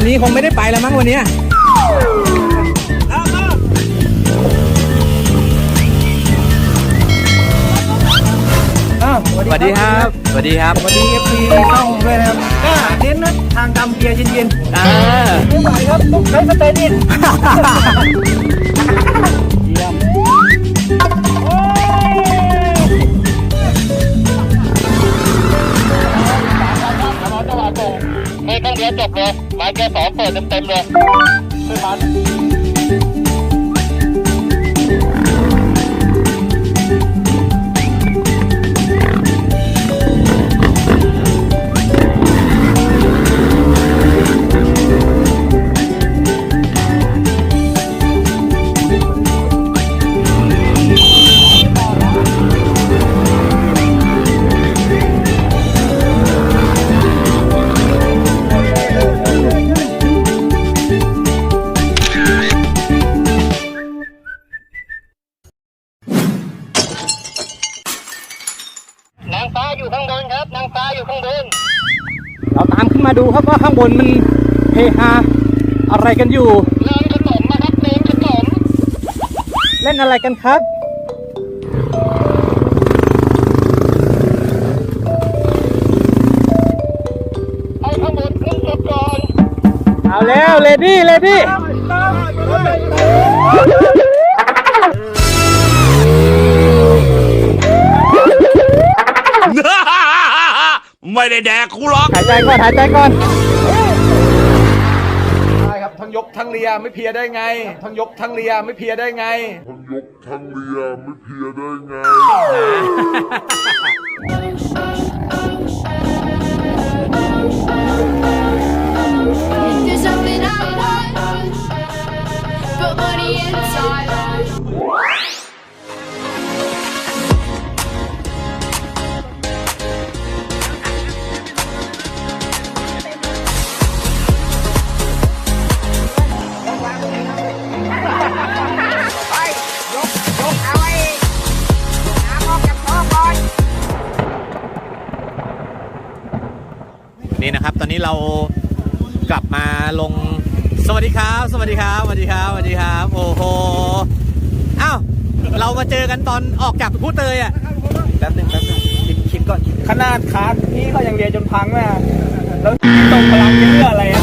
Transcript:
คันนี้คงไม่ได้ไปแล้วมั้งวันเนี้ยสวัสดีครับ สวัสดีครับ สวัสดีเอฟซีช่องด้วยนะครับก็เน้นนะทางดำเบียร์เย็นอ่าๆไม่ไหวครับต้องใช้สเตนดิน เลี้ยวจบเลยไม้แกสองเปิดเต็มๆเลยขึ้นมาางฟ้าอยู่ข้างบนครับนางฟ้าอยู่ข้างบน เราตามขึ้นมาดูครับว่าข้างบนมันเฮฮาอะไรกันอยู่ เล่นขนมนะครับเล่นขนมเล่นอะไรกันครับให้ข้างบนขึ้นรถก่อนเอาแล้วเลดี้เลดี้ ไม่ได้แดกกูหรอกหายใจก่อนหายใจก่อนใช่ครับทั้งยกทั้งเลียไม่เพลียได้ไง ทั้งยกทั้งเลียไม่เพลียได้ไง ทั้งยกทั้งเรียไม่เพลียได้ไง อนนี้เรากลับมาลงสวัสดีครับ สวัสดีครับสวัสดีครับสวัสดีครับโอ้โหอ้าวเรามาเจอกันตอนออกจากผู้เตยอะแป๊บหนึงแป๊บหนึงคิดคิดก่อนขนาดคาร์ดพี่เขายังเรียนจนพังแม่แล้วตรงพลังเยอะอะไรอะ